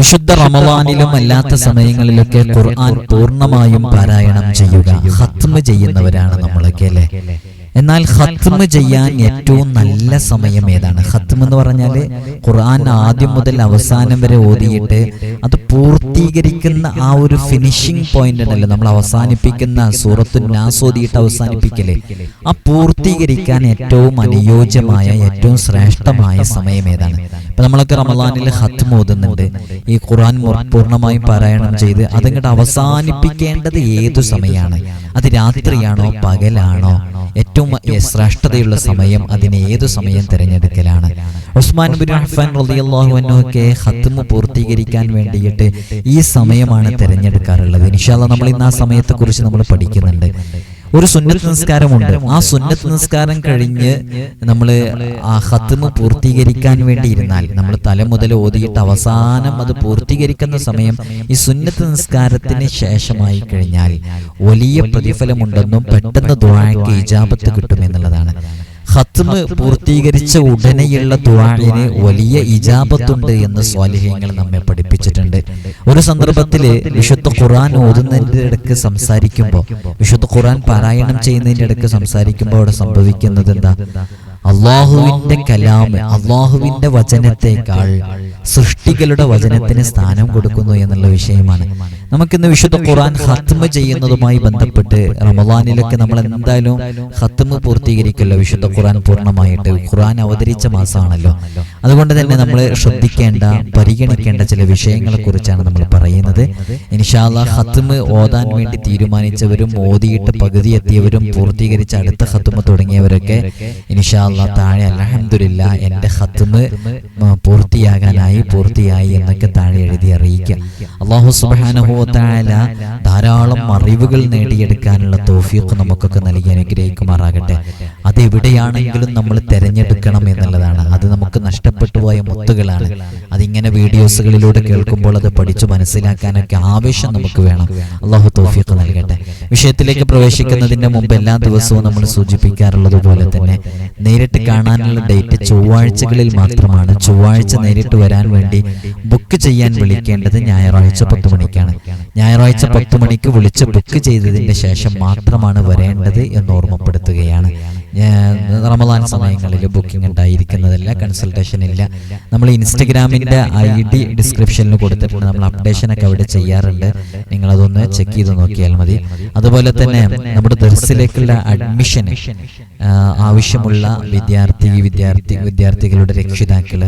വിശുദ്ധ റമവാനിലും അല്ലാത്ത സമയങ്ങളിലൊക്കെ ഖുർആൻ പൂർണമായും പാരായണം ചെയ്യുക. ഹത്മ ചെയ്യുന്നവരാണ് നമ്മളൊക്കെ അല്ലേ? എന്നാൽ ഹത്മ ചെയ്യാൻ ഏറ്റവും നല്ല സമയം ഏതാണ്? ഹത്മ എന്ന് പറഞ്ഞാൽ ഖുർആൻ ആദ്യം മുതൽ അവസാനം വരെ ഓതിയിട്ട് അത് പൂർത്തീകരിക്കുന്ന ആ ഒരു ഫിനിഷിംഗ് പോയിന്റ് ഉണ്ടല്ലോ. നമ്മൾ അവസാനിപ്പിക്കുന്ന സൂറത്തു നാസ് ഓതിയിട്ട് അവസാനിപ്പിക്കലേ. ആ പൂർത്തീകരിക്കാൻ ഏറ്റവും അനുയോജ്യമായ ഏറ്റവും ശ്രേഷ്ഠമായ സമയം ഏതാണ്? ഇപ്പൊ നമ്മളൊക്കെ റമദാനിൽ ഹത്മ ഓതുന്നുണ്ട്. ഈ ഖുർആൻ പൂർണമായും പാരായണം ചെയ്ത് അതങ്ങോട്ട് അവസാനിപ്പിക്കേണ്ടത് ഏതു സമയമാണ്? അത് രാത്രിയാണോ? പകലാണോ? ഏറ്റവും ശ്രേഷ്ഠതയുള്ള സമയം അതിന് ഏതു സമയം തിരഞ്ഞെടുക്കലാണ്? ഉസ്മാൻ ബിൻ അൻഹു ഒക്കെ ഹത്മ പൂർത്തീകരിക്കാൻ വേണ്ടിയിട്ട് ഈ സമയമാണ് തിരഞ്ഞെടുക്കാറുള്ളത്. ഇൻഷാല്ല നമ്മൾ ഇന്ന് ആ സമയത്തെ കുറിച്ച് നമ്മൾ പഠിക്കുന്നുണ്ട്. ഒരു സുന്നത്ത് നിസ്കാരമുണ്ട് ആ സുന്നത്ത് നിസ്കാരം കഴിഞ്ഞ് നമ്മൾ ആ ഹത്തിമ പൂർത്തീകരിക്കാൻ വേണ്ടി ഇരുന്നാൽ നമ്മൾ തല മുതൽ ഓതിയിട്ട് അവസാനം അത് പൂർത്തീകരിക്കുന്ന സമയം ഈ സുന്നത്ത് നിസ്കാരത്തിന് ശേഷമായി കഴിഞ്ഞാൽ വലിയ പ്രതിഫലമുണ്ടെന്നും പെട്ടെന്ന് ദ്വാഴയ്ക്ക് ഇജാബത്ത് കിട്ടുമെന്നുള്ളതാണ് ഹത്മ് പൂർത്തീകരിച്ച ഉടനെയുള്ള ദുവാഴിന് വലിയ ഇജാബത്തുണ്ട് എന്ന് സ്വാലിഹ്യങ്ങൾ നമ്മെ പഠിപ്പിച്ചിട്ടുണ്ട്. ഒരു സന്ദർഭത്തിൽ വിശുദ്ധ ഖുറാൻ ഓതുന്നതിന്റെ ഇടയ്ക്ക് സംസാരിക്കുമ്പോൾ വിശുദ്ധ ഖുറാൻ പാരായണം ചെയ്യുന്നതിന്റെ ഇടയ്ക്ക് സംസാരിക്കുമ്പോൾ അവിടെ സംഭവിക്കുന്നത് എന്താ? അള്ളാഹുവിന്റെ കലാം അള്ളാഹുവിന്റെ വചനത്തെക്കാൾ സൃഷ്ടികളുടെ വചനത്തിന് സ്ഥാനം കൊടുക്കുന്നു എന്നുള്ള വിഷയമാണ്. നമുക്കിന്ന് വിശുദ്ധ ഖുറാൻ ഹത്മ ചെയ്യുന്നതുമായി ബന്ധപ്പെട്ട് റമദാനിലൊക്കെ നമ്മൾ എന്തായാലും ഹത്മ പൂർത്തീകരിക്കല്ലോ വിശുദ്ധ ഖുറാൻ പൂർണമായിട്ട്. ഖുറാൻ അവതരിച്ച മാസമാണല്ലോ. അതുകൊണ്ട് തന്നെ നമ്മൾ ശ്രദ്ധിക്കേണ്ട പരിഗണിക്കേണ്ട ചില വിഷയങ്ങളെ കുറിച്ചാണ് നമ്മൾ പറയുന്നത്. ഇൻഷാല്ല ഹത്മ ഓതാൻ വേണ്ടി തീരുമാനിച്ചവരും ഓതിയിട്ട് പകുതി എത്തിയവരും പൂർത്തീകരിച്ച അടുത്ത ഹത്മ തുടങ്ങിയവരൊക്കെ ഇൻഷാല്ല താഴെ അലഹമില്ല എന്റെ ഹത്തുന്ന് പൂർത്തിയാകാനായി പൂർത്തിയായി എന്നൊക്കെ താഴെ എഴുതി അറിയിക്കുക അള്ളാഹു സുബാനഹുല ധാരാളം അറിവുകൾ നേടിയെടുക്കാനുള്ള തോഫിയൊക്കെ നമുക്കൊക്കെ നൽകി അനുഗ്രഹിക്കുമാറാകട്ടെ. അത് എവിടെയാണെങ്കിലും നമ്മൾ തിരഞ്ഞെടുക്കണം എന്നുള്ളതാണ്. അത് നമുക്ക് നഷ്ടപ്പെട്ടു പോയ മുത്തുകളാണ്. അതിങ്ങനെ വീഡിയോസുകളിലൂടെ കേൾക്കുമ്പോൾ അത് പഠിച്ചു മനസ്സിലാക്കാനൊക്കെ ആവേശം നമുക്ക് വേണം. അള്ളാഹു തോഫിയൊക്കെ നൽകട്ടെ. വിഷയത്തിലേക്ക് പ്രവേശിക്കുന്നതിന്റെ മുമ്പ് എല്ലാ ദിവസവും നമ്മൾ സൂചിപ്പിക്കാറുള്ളത് പോലെ തന്നെ നേരിട്ട് കാണാനുള്ള ഡേറ്റ് ചൊവ്വാഴ്ചകളിൽ മാത്രമാണ്. ചൊവ്വാഴ്ച നേരിട്ട് വരാൻ വേണ്ടി ബുക്ക് ചെയ്യാൻ വിളിക്കേണ്ടത് ഞായറാഴ്ച പത്ത് മണിക്കാണ്. ഞായറാഴ്ച പത്ത് മണിക്ക് വിളിച്ച് ബുക്ക് ചെയ്തതിന്റെ ശേഷം മാത്രമാണ് വരേണ്ടത് എന്ന് ഓർമ്മപ്പെടുത്തുകയാണ്. റമദാൻ സമയങ്ങളിൽ ബുക്കിംഗ് ഉണ്ടായിരിക്കുന്നതല്ല കൺസൾട്ടേഷൻ ഇല്ല. നമ്മൾ ഇൻസ്റ്റഗ്രാമിന്റെ ഐ ഡി ഡിസ്ക്രിപ്ഷനിൽ കൊടുത്തിട്ടുണ്ട്. നമ്മൾ അപ്ഡേഷനൊക്കെ അവിടെ ചെയ്യാറുണ്ട്. നിങ്ങളതൊന്ന് ചെക്ക് ചെയ്ത് നോക്കിയാൽ മതി. അതുപോലെ തന്നെ നമ്മുടെ ദർസിലേക്കുള്ള അഡ്മിഷൻ ആവശ്യമുള്ള വിദ്യാർത്ഥി വിദ്യാർത്ഥി വിദ്യാർത്ഥികളുടെ രക്ഷിതാക്കൾ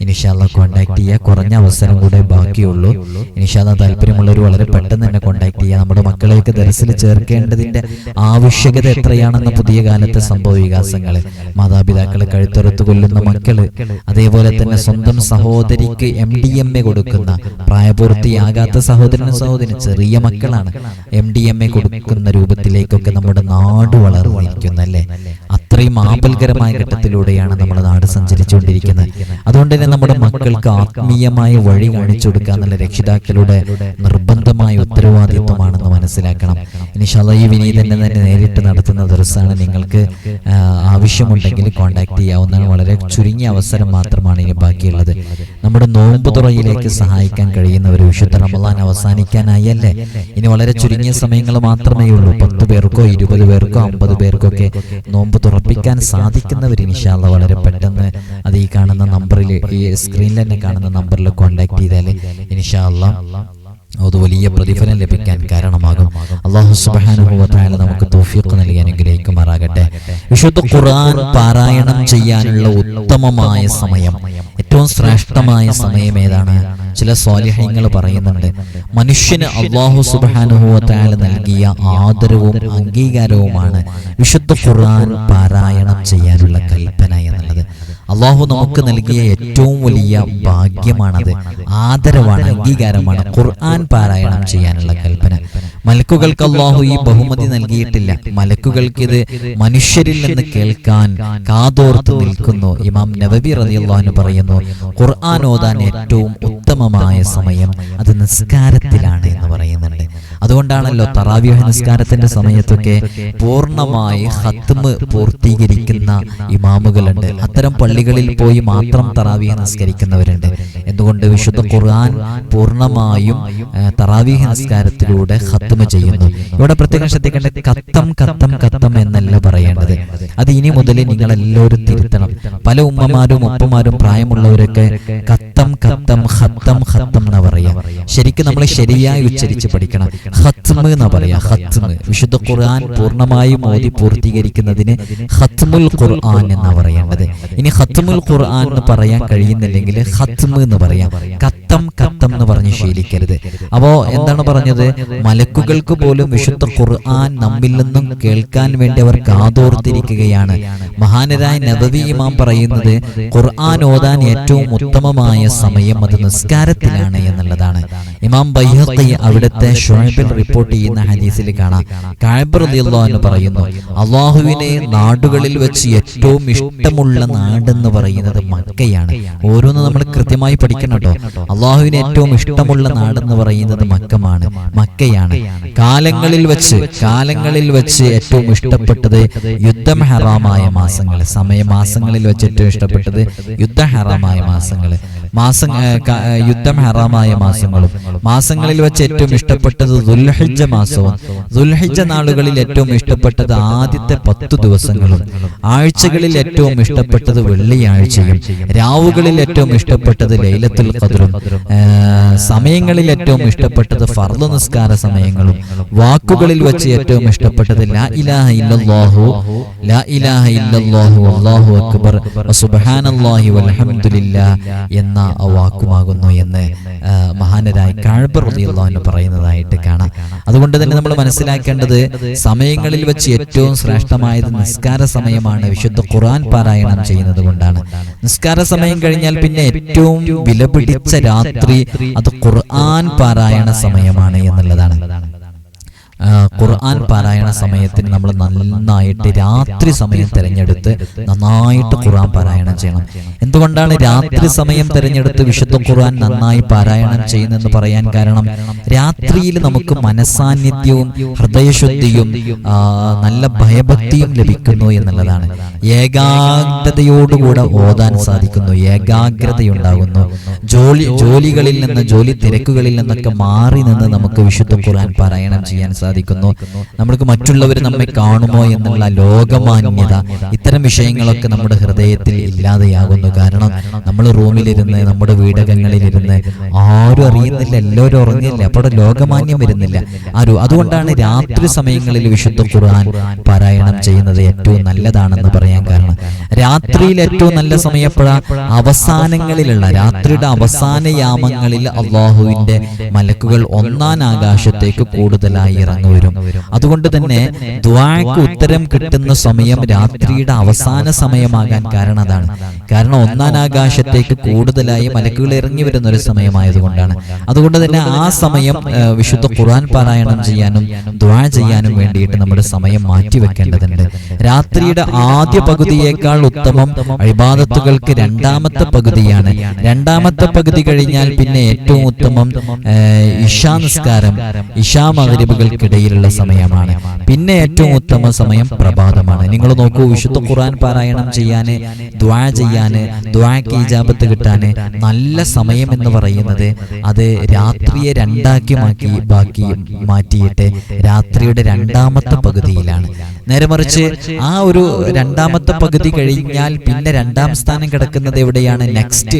ഇനിഷാല്ല കോണ്ടാക്ട് ചെയ്യുക കുറഞ്ഞ അവസരം കൂടെ ബാക്കിയുള്ളൂ. ഇനിഷാല്ല താല്പര്യമുള്ളവർ വളരെ പെട്ടെന്ന് തന്നെ കോണ്ടാക്ട് ചെയ്യുക നമ്മുടെ മക്കളെയൊക്കെ ദർസിൽ ചേർക്കേണ്ടതിന്റെ ആവശ്യകത എത്രയാണെന്ന് പുതിയ കാലത്തെ സംഭവ വികാസങ്ങൾ മാതാപിതാക്കളെ കഴുത്തറുത്ത് കൊല്ലുന്ന മക്കൾ അതേപോലെ തന്നെ സ്വന്തം സഹോദരിക്ക് എം ഡി എം എ കൊടുക്കുന്ന പ്രായപൂർത്തിയാകാത്ത സഹോദരനും സഹോദരൻ ചെറിയ മക്കളാണ്. എം ഡി എം എ കൊടുക്കുന്ന രൂപത്തിലേക്കൊക്കെ നമ്മുടെ നാട് വളർന്നിരിക്കുന്നു അല്ലേ അത്രയും ആപൽകരമായ ഘട്ടത്തിലൂടെയാണ് നമ്മുടെ നാട് സഞ്ചരിച്ചുകൊണ്ടിരിക്കുന്നത്. അതുകൊണ്ട് തന്നെ നമ്മുടെ മക്കൾക്ക് ആത്മീയമായ വഴി കാണിച്ചു കൊടുക്കുക എന്നുള്ള രക്ഷിതാക്കളുടെ നിർബന്ധമായ ഉത്തരവാദിത്വമാണെന്ന് മനസ്സിലാക്കണം. ഇനിഷാല്ല ഈ വിനീതന്നെ തന്നെ നേരിട്ട് നടത്തുന്ന ദിവസമാണ് നിങ്ങൾക്ക് ആവശ്യമുണ്ടെങ്കിൽ കോൺടാക്ട് ചെയ്യാവുന്നതാണ്. വളരെ ചുരുങ്ങിയ അവസരം മാത്രമാണ് ഇനി ബാക്കിയുള്ളത്. നമ്മുടെ നോമ്പ് തുറയിലേക്ക് സഹായിക്കാൻ കഴിയുന്ന ഒരു വിശുദ്ധ റമദാൻ അവസാനിക്കാനായല്ലേ? ഇനി വളരെ ചുരുങ്ങിയ സമയങ്ങൾ മാത്രമേ ഉള്ളൂ പത്ത് പേർക്കോ ഇരുപത് പേർക്കോ അമ്പത് പേർക്കോ ഒക്കെ നോമ്പ് തുറപ്പിക്കാൻ സാധിക്കുന്നവർ ഇനിഷാല്ല വളരെ പെട്ടെന്ന് അത് ഈ കാണുന്ന നമ്പറിൽ ഈ സ്ക്രീനിൽ തന്നെ കാണുന്ന നമ്പറിൽ കോൺടാക്ട് ചെയ്താൽ ഇനിഷാല്ല അത് വലിയ പ്രതിഫലം ലഭിക്കാൻ കാരണമാകും. അള്ളാഹു സുബാനുഭവത്തായ നമുക്ക് തോഫിയൊക്കെ നൽകി അനുഗ്രഹിക്കുമാറാകട്ടെ. വിശുദ്ധ ഖുർആൻ പാരായണം ചെയ്യാനുള്ള ഉത്തമമായ സമയം. ഏറ്റവും ശ്രേഷ്ഠമായ സമയം ഏതാണ്? ചില സ്വാലിഹ്യങ്ങൾ പറയുന്നുണ്ട്. മനുഷ്യന് അള്ളാഹു സുബാനുഭവത്തായ നൽകിയ ആദരവും അംഗീകാരവുമാണ് വിശുദ്ധ ഖുർആൻ പാരായണം ചെയ്യാനുള്ള കൽപ്പന അള്ളാഹു നമുക്ക് നൽകിയ ഏറ്റവും വലിയ ഭാഗ്യമാണത്. ആദരവാണ് അംഗീകാരമാണ് ഖുർആൻ പാരായണം ചെയ്യാനുള്ള കൽപ്പന. മലക്കുകൾക്ക് അള്ളാഹു ഈ ബഹുമതി നൽകിയിട്ടില്ല. മലക്കുകൾക്ക് ഇത് മനുഷ്യരിൽ നിന്ന് കേൾക്കാൻ കാതോർത്ത് നിൽക്കുന്നു. ഇമാം നബബി റളിയല്ലാഹു പറയുന്നു ഖുർആൻ ഓതാൻ ഏറ്റവും ഉത്തമമായ സമയം അത് നിസ്കാരത്തിലാണ് എന്ന് പറയുന്നുണ്ട്. അതുകൊണ്ടാണല്ലോ തറാവ്യൂഹ നിസ്കാരത്തിന്റെ സമയത്തൊക്കെ പൂർണമായി ഹത്മ് പൂർത്തീകരിക്കുന്ന ഇമാമുകളുണ്ട്. അത്തരം പള്ളികളിൽ പോയി മാത്രം തറാവീഹ് നമസ്കരിക്കുന്നവരുണ്ട്. എന്തുകൊണ്ട് വിശുദ്ധ ഖുർആൻ പൂർണമായും തറാവീഹ് നമസ്കാരത്തിലൂടെ നിസ്കാരത്തിലൂടെ ചെയ്യുന്നു. ഇവിടെ പ്രത്യേകം ശ്രദ്ധിക്കേണ്ട കത്തം കത്തം കത്തം എന്നല്ല പറയേണ്ടത്. അത് ഇനി മുതൽ നിങ്ങളെല്ലാവരും തിരുത്തണം. പല ഉമ്മമാരും ഉപ്പമാരും പ്രായമുള്ളവരൊക്കെ കത്തം കത്തം ഹത്തം ഹത്തം എന്നാ പറയാം. ശരിക്കും നമ്മൾ ശരിയായി ഉച്ചരിച്ച് പഠിക്കണം. ഹത്മ് എന്ന് പറയാ. ഹത്മ് വിശുദ്ധ ഖുർആൻ പൂർണമായും ഓതി പൂർത്തീകരിക്കുന്നതിന് ഹത്മുൽ ഖുർആൻ എന്നാ പറയേണ്ടത്. ഇനി ഹത്മുൽ ഖുർആൻ എന്ന് പറയാൻ കഴിയുന്നില്ലെങ്കിൽ ഹത്മ് എന്ന് പറയാം. കത്തം കത്തം എന്ന് പറഞ്ഞ് ശീലിക്കരുത്. അപ്പോ എന്താണ് പറഞ്ഞത്? മലക്കുകൾക്ക് പോലും വിശുദ്ധ ഖുർആൻ നമ്മിൽ നിന്നും കേൾക്കാൻ വേണ്ടി അവർ കാതോർത്തിരിക്കുകയാണ്. മഹാനരായ നബവി ഇമാം പറയുന്നത് ഖുർആൻ ഓതാൻ ഏറ്റവും ഉത്തമമായ സമയം അത് നിസ്കാരത്തിലാണ് എന്നുള്ളതാണ്. ഇമാം ബൈഹഖി അവിടുത്തെ ഷുഹൈബിൽ റിപ്പോർട്ട് ചെയ്യുന്ന ഹദീസിൽ കാണാം. കായബർ റളിയല്ലാഹു പറയുന്നു. അള്ളാഹുവിനെ നാടുകളിൽ വെച്ച് ഏറ്റവും ഇഷ്ടമുള്ള നാടെന്ന് പറയുന്നത് മക്കയാണ്. ഓരോന്ന് നമ്മൾ കൃത്യമായി പഠിക്കണം കേട്ടോ അള്ളാഹുവിന് ഏറ്റവും ഇഷ്ടമുള്ള നാടെന്ന് പറയുന്നത് മക്കമാണ്. മക്കയാണ്. കാലങ്ങളിൽ വെച്ച് കാലങ്ങളിൽ വെച്ച് ഏറ്റവും ഇഷ്ടപ്പെട്ടത് യുദ്ധം ഹറാമായ മാസങ്ങൾ സമയ മാസങ്ങളിൽ വെച്ച് ഏറ്റവും ഇഷ്ടപ്പെട്ടത് യുദ്ധ ഹറാമായ മാസങ്ങൾ മാസം യുദ്ധം ഹറാമായ മാസങ്ങളും. മാസങ്ങളിൽ വെച്ച് ഏറ്റവും ഇഷ്ടപ്പെട്ടത് ദുൽഹിജ്ജ മാസവും. ദുൽഹിജ്ജ നാളുകളിൽ ഏറ്റവും ഇഷ്ടപ്പെട്ടത് ആദ്യത്തെ പത്തു ദിവസങ്ങളും. ആഴ്ചകളിൽ ഏറ്റവും ഇഷ്ടപ്പെട്ടത് വെള്ളിയാഴ്ചയും രാവുകളിൽ ഏറ്റവും ഇഷ്ടപ്പെട്ടത് ലൈലത്തുൽ ഖദ്റും സമയങ്ങളിൽ ഏറ്റവും ഇഷ്ടപ്പെട്ടത് ഫർദ് നിസ്കാര സമയങ്ങളും വാക്കുകളിൽ വെച്ച് ഏറ്റവും ഇഷ്ടപ്പെട്ടത് ലാ ഇലാഹ ഇല്ലല്ലാഹു ലാ ഇലാഹ ഇല്ലല്ലാഹു അല്ലാഹു അക്ബർ സുബ്ഹാനല്ലാഹി വൽഹംദുലില്ലാ എന്ന വാക്കുമാകുന്നു എന്ന് മഹാനരായ കാഴ്ബർ റളിയല്ലാഹു പറയുന്നതായിട്ട് കാണാം. അതുകൊണ്ട് തന്നെ നമ്മൾ മനസ്സിലാക്കേണ്ടത് സമയങ്ങളിൽ വെച്ച് ഏറ്റവും ശ്രേഷ്ഠമായത് നിസ്കാര സമയമാണ് വിശുദ്ധ ഖുർആൻ പാരായണം ചെയ്യുന്നത് കൊണ്ടാണ്. നിസ്കാര സമയം കഴിഞ്ഞാൽ പിന്നെ ഏറ്റവും വിലപിടിച്ച രാത്രി അത് ഖുർആൻ പാരായണ സമയമാണ് എന്നുള്ളതാണ്. ഖുർആൻ പാരായണ സമയത്തിന് നമ്മൾ നന്നായിട്ട് രാത്രി സമയം തിരഞ്ഞെടുത്ത് നന്നായിട്ട് ഖുർആൻ പാരായണം ചെയ്യണം. എന്തുകൊണ്ടാണ് രാത്രി സമയം തിരഞ്ഞെടുത്ത് വിശുദ്ധ ഖുർആൻ നന്നായി പാരായണം ചെയ്യുന്നെന്ന് പറയാൻ കാരണം രാത്രിയിൽ നമുക്ക് മനസാന്നിധ്യവും ഹൃദയശുദ്ധിയും നല്ല ഭയഭക്തിയും ലഭിക്കുന്നു എന്നുള്ളതാണ്. ഏകാഗ്രതയോടുകൂടെ ഓതാൻ സാധിക്കുന്നു. ഏകാഗ്രതയുണ്ടാകുന്നു. ജോലി ജോലികളിൽ നിന്ന് ജോലി തിരക്കുകളിൽ നിന്നൊക്കെ മാറി നിന്ന് നമുക്ക് വിശുദ്ധ ഖുർആൻ പാരായണം ചെയ്യാൻ സാധിക്കുന്നു നമ്മൾക്ക് മറ്റുള്ളവർ നമ്മെ കാണുമോ എന്നുള്ള ലോകമാന്യത ഇത്തരം വിഷയങ്ങളൊക്കെ നമ്മുടെ ഹൃദയത്തിൽ ഇല്ലാതെയാകുന്നു. കാരണം നമ്മൾ റൂമിലിരുന്ന് നമ്മുടെ വീടകങ്ങളിലിരുന്ന് ആരും അറിയുന്നില്ല എല്ലാവരും ഉറങ്ങില്ല അപ്പോൾ ലോകമാന്യം വരുന്നില്ല. ആരും അതുകൊണ്ടാണ് രാത്രി സമയങ്ങളിൽ വിശുദ്ധ ഖുർആൻ പാരായണം ചെയ്യുന്നത് ഏറ്റവും നല്ലതാണെന്ന് പറയാൻ കാരണം. രാത്രിയിൽ ഏറ്റവും നല്ല സമയപ്പോഴ അവസാനങ്ങളിലുള്ള രാത്രിയുടെ അവസാന യാമങ്ങളിൽ അള്ളാഹുവിന്റെ മലക്കുകൾ ഒന്നാം ആകാശത്തേക്ക് കൂടുതലായി ഇറങ്ങി വരും. അതുകൊണ്ട് തന്നെ ദ്വാക്ക് ഉത്തരം കിട്ടുന്ന സമയം രാത്രിയുടെ അവസാന സമയമാകാൻ കാരണം അതാണ്. കാരണം ഒന്നാം ആകാശത്തേക്ക് കൂടുതലായി മലക്കുകൾ ഇറങ്ങി വരുന്ന ഒരു സമയമായതുകൊണ്ടാണ്. അതുകൊണ്ട് തന്നെ ആ സമയം വിശുദ്ധ ഖുർആൻ പാരായണം ചെയ്യാനും ദ്വാ ചെയ്യാനും വേണ്ടിയിട്ട് നമ്മുടെ സമയം മാറ്റിവെക്കേണ്ടതുണ്ട് രാത്രിയുടെ ആദ്യ പകുതിയേക്കാൾ ഉത്തമം ഇബാദത്തുകൾക്ക് രണ്ടാമത്തെ പകുതിയാണ്. രണ്ടാമത്തെ പകുതി കഴിഞ്ഞാൽ പിന്നെ ഏറ്റവും ഉത്തമം ഇഷാ നിസ്കാരം. ഇഷാ മകരിബുകൾക്കിടയിലുള്ള സമയമാണ്. പിന്നെ ഏറ്റവും ഉത്തമ സമയം പ്രഭാതമാണ്. നിങ്ങൾ നോക്കൂ വിശുദ്ധ ഖുർആൻ പാരായണം ചെയ്യാന് ദ്വാ ചെയ്യാന് ദ്വാക്ക് ഈജാപത്ത് കിട്ടാന് നല്ല സമയം എന്ന് പറയുന്നത് അത് രാത്രിയെ രണ്ടാക്കി മാക്കി ബാക്കി മാറ്റിയിട്ട് രാത്രിയുടെ രണ്ടാമത്തെ പകുതിയിലാണ്. നേരെ മറിച്ച് ആ ഒരു രണ്ടാമത്തെ പകുതി കഴിഞ്ഞാൽ പിന്നെ രണ്ടാം സ്ഥാനം കിടക്കുന്നത് എവിടെയാണ്? നെക്സ്റ്റ്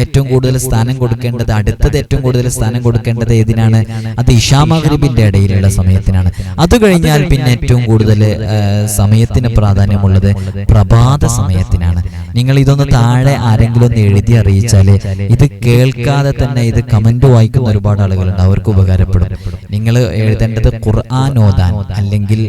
ഏറ്റവും കൂടുതൽ സ്ഥാനം കൊടുക്കേണ്ടത് അടുത്തത് ഏറ്റവും കൂടുതൽ സ്ഥാനം കൊടുക്കേണ്ടത് ഏതിനാണ്? അത് ഇഷാമഗ്രിബിന്റെ ഇടയിലുള്ള സമയത്തിനാണ്. അത് കഴിഞ്ഞാൽ പിന്നെ ഏറ്റവും കൂടുതൽ സമയത്തിന് പ്രാധാന്യമുള്ളത് പ്രഭാത സമയത്തിനാണ്. നിങ്ങൾ ഇതൊന്ന് താഴെ ആരെങ്കിലും ഒന്ന് എഴുതി അറിയിച്ചാൽ ഇത് കേൾക്കാതെ തന്നെ ഇത് കമന്റ് വായിക്കുന്ന ഒരുപാട് ആളുകളുണ്ട്. അവർക്ക് ഉപകാരപ്പെടും. നിങ്ങൾ എഴുതേണ്ടത് ഖുർആൻ ഓതാൻ അല്ലെങ്കിൽ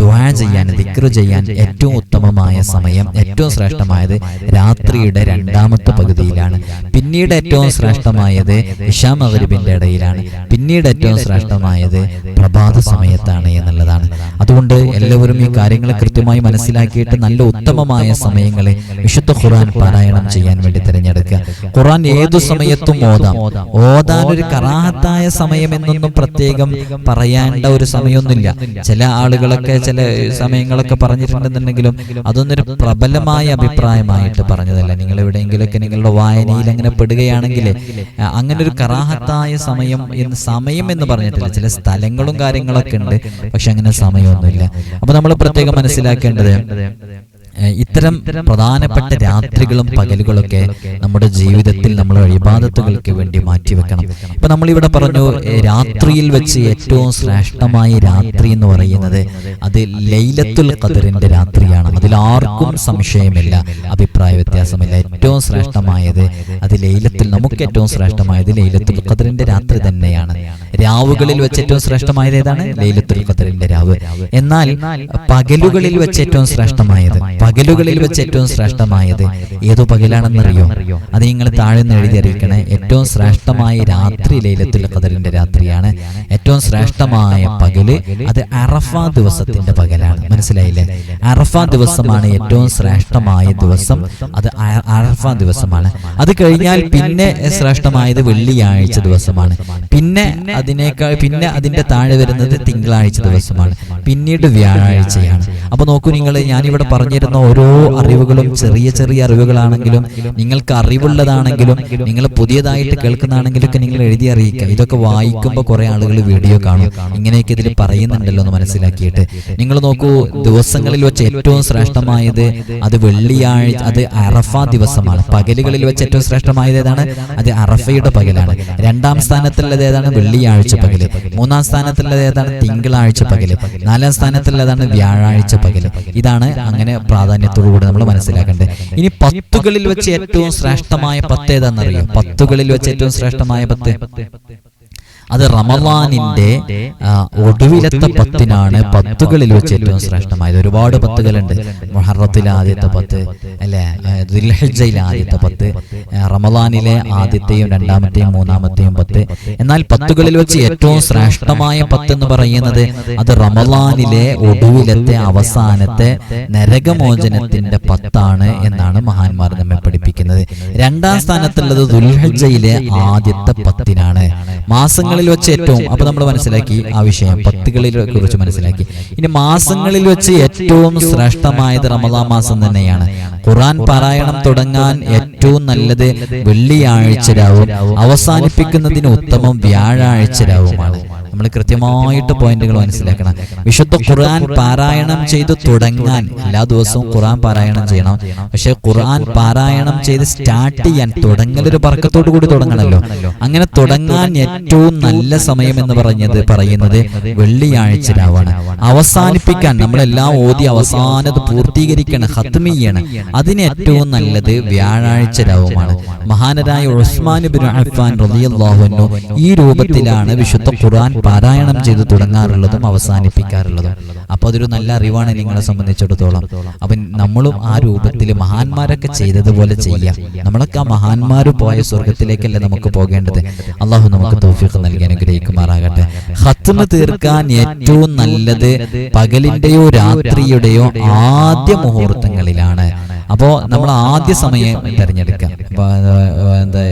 ദ്വാ ചെയ്യാൻ ദിക്റ് ചെയ്യാൻ ഏറ്റവും ഉത്തമമായ സമയം ഏറ്റവും ശ്രേഷ്ഠമായത് രാത്രിയുടെ രണ്ടാമത്തെ പകുതിയിലാണ്. പിന്നീട് ഏറ്റവും ശ്രേഷ്ഠമായത് ഇഷാ മഗ്രിബിന്റെ ഇടയിലാണ്. പിന്നീട് ഏറ്റവും ശ്രേഷ്ഠമായത് പ്രഭാത പ്രഭാത സമയത്താണ് എന്നുള്ളതാണ്. അതുകൊണ്ട് എല്ലാവരും ഈ കാര്യങ്ങൾ കൃത്യമായി മനസ്സിലാക്കിയിട്ട് നല്ല ഉത്തമമായ സമയങ്ങളെ വിശുദ്ധ ഖുർആൻ പാരായണം ചെയ്യാൻ വേണ്ടി തിരഞ്ഞെടുക്കുക. ഖുർആൻ ഏതു സമയത്തും ഓതാം. ഓതാൻ ഒരു കറാഹത്തായ സമയം എന്നൊന്നും പ്രത്യേകം പറയേണ്ട ഒരു സമയമൊന്നുമില്ല. ചില ആളുകളൊക്കെ ചില സമയങ്ങളൊക്കെ പറഞ്ഞിട്ടുണ്ടെന്നുണ്ടെങ്കിലും അതൊന്നൊരു പ്രബലമായ അഭിപ്രായമായിട്ട് പറഞ്ഞതല്ല. നിങ്ങൾ എവിടെയെങ്കിലുമൊക്കെ നിങ്ങളുടെ വായനയിൽ അങ്ങനെ പെടുകയാണെങ്കിൽ അങ്ങനെ ഒരു കറാഹത്തായ സമയം സമയം എന്ന് പറഞ്ഞിട്ടില്ല. ചില സ്ഥലങ്ങളും കാര്യങ്ങളൊക്കെ ഉണ്ട്. പക്ഷെ അങ്ങനെ സമയമൊന്നുമില്ല. അപ്പൊ നമ്മൾ പ്രത്യേകം മനസ്സിലാക്കേണ്ടത് ഇത്തരം പ്രധാനപ്പെട്ട രാത്രികളും പകലുകളൊക്കെ നമ്മുടെ ജീവിതത്തിൽ നമ്മൾ ഇബാദത്തുകൾക്ക് വേണ്ടി മാറ്റിവെക്കണം. ഇപ്പൊ നമ്മളിവിടെ പറഞ്ഞു രാത്രിയിൽ വെച്ച് ഏറ്റവും ശ്രേഷ്ഠമായ രാത്രി എന്ന് പറയുന്നത് അത് ലൈലത്തുൽ കതിറിന്റെ രാത്രിയാണ്. അതിൽ ആർക്കും സംശയമില്ല അഭിപ്രായ വ്യത്യാസമില്ല. ഏറ്റവും ശ്രേഷ്ഠമായത് അത് ലൈലത്തിൽ നമുക്ക് ഏറ്റവും ശ്രേഷ്ഠമായത് ലൈലത്തുൽ കതിറിന്റെ രാത്രി തന്നെയാണ്. രാവുകളിൽ വെച്ച് ഏറ്റവും ശ്രേഷ്ഠമായത് ഏതാണ്? ലൈലത്തുൽ കതിറിന്റെ രാവ്. എന്നാൽ പകലുകളിൽ വെച്ച് ഏറ്റവും ശ്രേഷ്ഠമായത് പകലുകളിൽ വെച്ച് ഏറ്റവും ശ്രേഷ്ഠമായത് ഏതു പകലാണെന്നറിയോ? അത് നിങ്ങൾ താഴെ നിന്ന് എഴുതി അറിയിക്കണേ ഏറ്റവും ശ്രേഷ്ഠമായ രാത്രി ലൈലത്തുൽ ഖദറിന്റെ രാത്രിയാണ്. ഏറ്റവും ശ്രേഷ്ഠമായ പകൽ അത് അറഫ ദിവസത്തിന്റെ പകലാണ്. മനസ്സിലായില്ലേ? അറഫ ദിവസമാണ് ഏറ്റവും ശ്രേഷ്ഠമായ ദിവസം. അത് അറഫ ദിവസമാണ്. അത് കഴിഞ്ഞാൽ പിന്നെ ശ്രേഷ്ഠമായത് വെള്ളിയാഴ്ച ദിവസമാണ്. പിന്നെ അതിനേക്കാൾ പിന്നെ അതിന്റെ താഴെ വരുന്നത് തിങ്കളാഴ്ച ദിവസമാണ്. പിന്നീട് വ്യാഴാഴ്ചയാണ്. അപ്പൊ നോക്കൂ നിങ്ങൾ ഞാനിവിടെ പറഞ്ഞിരുന്ന ഓരോ അറിവുകളും ചെറിയ ചെറിയ അറിവുകളാണെങ്കിലും നിങ്ങൾക്ക് അറിവുള്ളതാണെങ്കിലും നിങ്ങൾ പുതിയതായിട്ട് കേൾക്കുന്നതാണെങ്കിലും ഒക്കെ നിങ്ങൾ എഴുതി അറിയിക്കുക. ഇതൊക്കെ വായിക്കുമ്പോൾ കുറെ ആളുകൾ വീഡിയോ കാണും. ഇങ്ങനെയൊക്കെ ഇതിൽ പറയുന്നുണ്ടല്ലോ എന്ന് മനസ്സിലാക്കിയിട്ട്. നിങ്ങൾ നോക്കൂ ദിവസങ്ങളിൽ വെച്ച് ഏറ്റവും ശ്രേഷ്ഠമായത് അത് വെള്ളിയാഴ്ച അത് അറഫ ദിവസമാണ്. പകലുകളിൽ വെച്ച് ഏറ്റവും ശ്രേഷ്ഠമായത് ഏതാണ്? അത് അറഫയുടെ പകലാണ്. രണ്ടാം സ്ഥാനത്തുള്ളത് ഏതാണ്? വെള്ളിയാഴ്ച പകൽ. മൂന്നാം സ്ഥാനത്തുള്ളത് ഏതാണ്? തിങ്കളാഴ്ച പകൽ. നാലാം സ്ഥാനത്തുള്ളതാണ് വ്യാഴാഴ്ച പകൽ. ഇതാണ് അങ്ങനെ കൂടി നമ്മൾ മനസ്സിലാക്കേണ്ടത്. ഇനി പത്തുകളിൽ വെച്ച് ഏറ്റവും ശ്രേഷ്ഠമായ പത്ത് ഏതാണെന്നറിയോ? പത്തുകളിൽ വെച്ച് ഏറ്റവും ശ്രേഷ്ഠമായ പത്ത്. അത് റമവാനിന്റെ ഒടുവിലത്തെ പത്തിനാണ് പത്തുകളിൽ വെച്ച് ഏറ്റവും ശ്രേഷ്ഠമായത്. ഒരുപാട് പത്തുകളുണ്ട്. മൊഹറത്തിലെ ആദ്യത്തെ പത്ത് അല്ലെ ദുൽഹജയിലെ ആദ്യത്തെ പത്ത് റമദാനിലെ ആദ്യത്തെയും രണ്ടാമത്തെയും മൂന്നാമത്തെയും പത്ത്. എന്നാൽ പത്തുകളിൽ വെച്ച് ഏറ്റവും ശ്രേഷ്ഠമായ പത്ത് എന്ന് പറയുന്നത് അത് റമദാനിലെ ഒടുവിലത്തെ അവസാനത്തെ നരകമോചനത്തിന്റെ പത്താണ് എന്നാണ് മഹാന്മാർ നമ്മെ പഠിപ്പിക്കുന്നത്. രണ്ടാം സ്ഥാനത്തുള്ളത് ദുൽഹജയിലെ ആദ്യത്തെ പത്തിനാണ്. മാസങ്ങളിൽ വെച്ച് ഏറ്റവും അപ്പൊ നമ്മൾ മനസ്സിലാക്കി ആ വിഷയം പത്തുകളിലെ കുറിച്ച് മനസ്സിലാക്കി. ഇനി മാസങ്ങളിൽ വെച്ച് ഏറ്റവും ശ്രേഷ്ഠമായത് റമദാ മാസം തന്നെയാണ്. ഖുറാൻ പാരായണം തുടങ്ങാൻ ഏറ്റവും നല്ലത് വെള്ളിയാഴ്ച രാവും അവസാനിപ്പിക്കുന്നതിന് ഉത്തമം വ്യാഴാഴ്ച രാവുമാണ്. നമ്മൾ കൃത്യമായിട്ട് പോയിന്റുകൾ മനസ്സിലാക്കണം. വിശുദ്ധ ഖുർആൻ പാരായണം ചെയ്ത് തുടങ്ങാൻ എല്ലാ ദിവസവും ഖുർആൻ പാരായണം ചെയ്യണം. പക്ഷെ ഖുർആൻ പാരായണം ചെയ്ത് സ്റ്റാർട്ട് ചെയ്യാൻ തുടങ്ങലൊരു പറക്കത്തോടു കൂടി തുടങ്ങണല്ലോ. അങ്ങനെ തുടങ്ങാൻ ഏറ്റവും നല്ല സമയം എന്ന് പറഞ്ഞത് പറയുന്നത് വെള്ളിയാഴ്ച രാവാണ് അവസാനിപ്പിക്കാൻ നമ്മളെല്ലാം ഓതി അവസാനത് പൂർത്തീകരിക്കണം ഹത്മി ചെയ്യണം അതിന് ഏറ്റവും നല്ലത് വ്യാഴാഴ്ച രാവുമാണ്. മഹാനരായ ഉസ്മാൻ ബിൻ അഫ്ഫാൻ റളിയല്ലാഹു അൻഹു ഈ രൂപത്തിലാണ് വിശുദ്ധ ഖുർആൻ പാരായണം ചെയ്ത് തുടങ്ങാറുള്ളതും അവസാനിപ്പിക്കാറുള്ളതും. അപ്പോൾ അതൊരു നല്ല അറിവാണ് നിങ്ങളെ സംബന്ധിച്ചിടത്തോളം. അപ്പൊ നമ്മളും ആ രൂപത്തിൽ മഹാന്മാരൊക്കെ ചെയ്തതുപോലെ ചെയ്യാം. നമ്മളൊക്കെ ആ മഹാന്മാർ പോയ സ്വർഗത്തിലേക്കല്ലേ നമുക്ക് പോകേണ്ടത്? അള്ളാഹു നമുക്ക് തോഫിക്ക് നൽകി അനുഗ്രഹിക്കുമാറാകട്ടെ. ഹത്തുമ തീർക്കാൻ ഏറ്റവും നല്ലത് പകലിന്റെയോ രാത്രിയുടെയോ ആദ്യ മുഹൂർത്തങ്ങളിലാണ്. അപ്പോ നമ്മൾ ആദ്യ സമയം തിരഞ്ഞെടുക്കാം എന്താ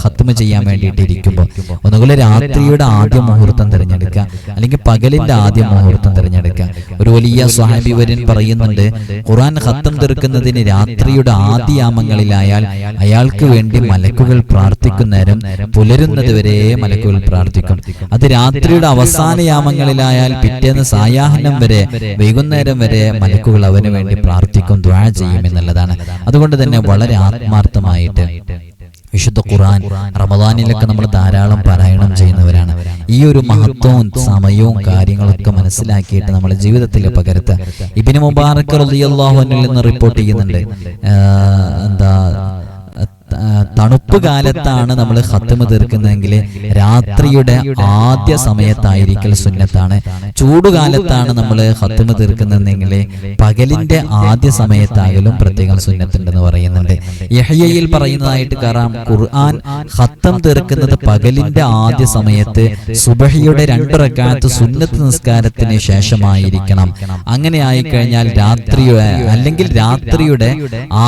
ഹത്തുമ ചെയ്യാൻ വേണ്ടിയിട്ട് ഇരിക്കുമ്പോൾ ഒന്നുകൂടെ രാത്രിയുടെ ആദ്യ മുഹൂർത്തം തിരഞ്ഞെടുക്കുക. അല്ലെങ്കിൽ പകലിന്റെ ആദ്യ മുഹൂർത്തം തിരഞ്ഞെടുക്കുക. ഒരു വലിയ സ്വാമി വരൻ പറയുന്നുണ്ട് ഖുറാൻ ഹത്തം തീർക്കുന്നതിന് രാത്രിയുടെ ആദ്യ യാമങ്ങളിലായാൽ അയാൾക്ക് വേണ്ടി മലക്കുകൾ പ്രാർത്ഥിക്കുന്നേരം പുലരുന്നത് വരെ മലക്കുകൾ പ്രാർത്ഥിക്കും. അത് രാത്രിയുടെ അവസാന യാമങ്ങളിലായാൽ പിറ്റേന്ന് സായാഹ്നം വരെ വൈകുന്നേരം വരെ മലക്കുകൾ അവന് വേണ്ടി പ്രാർത്ഥിക്കും ദ്വാ ചെയ്യും എന്നുള്ളതാണ്. അതുകൊണ്ട് തന്നെ വളരെ ആത്മാർത്ഥമായിട്ട് വിശുദ്ധ ഖുർആൻ റമദാനിലൊക്കെ നമ്മൾ ധാരാളം പാരായണം ചെയ്യുന്നവരാണ്. ഈ ഒരു മഹത്വവും സമയവും കാര്യങ്ങളൊക്കെ മനസ്സിലാക്കിയിട്ട് നമ്മൾ ജീവിതത്തിൽ പകരത്ത് ഇബിന് മുബാറക് റളിയല്ലാഹു അൻഹു റിപ്പോർട്ട് ചെയ്യുന്നുണ്ട്. എന്താ തണുപ്പ് കാലത്താണ് നമ്മൾ ഹത്തുമ തീർക്കുന്നതെങ്കിൽ രാത്രിയുടെ ആദ്യ സമയത്തായിരിക്കൽ സുന്നത്താണ്. ചൂടുകാലത്താണ് നമ്മൾ ഹത്തുമ തീർക്കുന്നതെങ്കിൽ പകലിന്റെ ആദ്യ സമയത്താകലും പ്രത്യേകം സുന്നത്തുണ്ടെന്ന് പറയുന്നുണ്ട്. യഹ്യയിൽ പറയുന്നതായിട്ട് കാണാം ഖുർആൻ ഹത്തം തീർക്കുന്നത് പകലിന്റെ ആദ്യ സമയത്ത് സുബഹിയുടെ രണ്ട് റക്കാലത്ത് സുന്നത്ത് നിസ്കാരത്തിന് ശേഷമായിരിക്കണം. അങ്ങനെ ആയിക്കഴിഞ്ഞാൽ രാത്രി അല്ലെങ്കിൽ രാത്രിയുടെ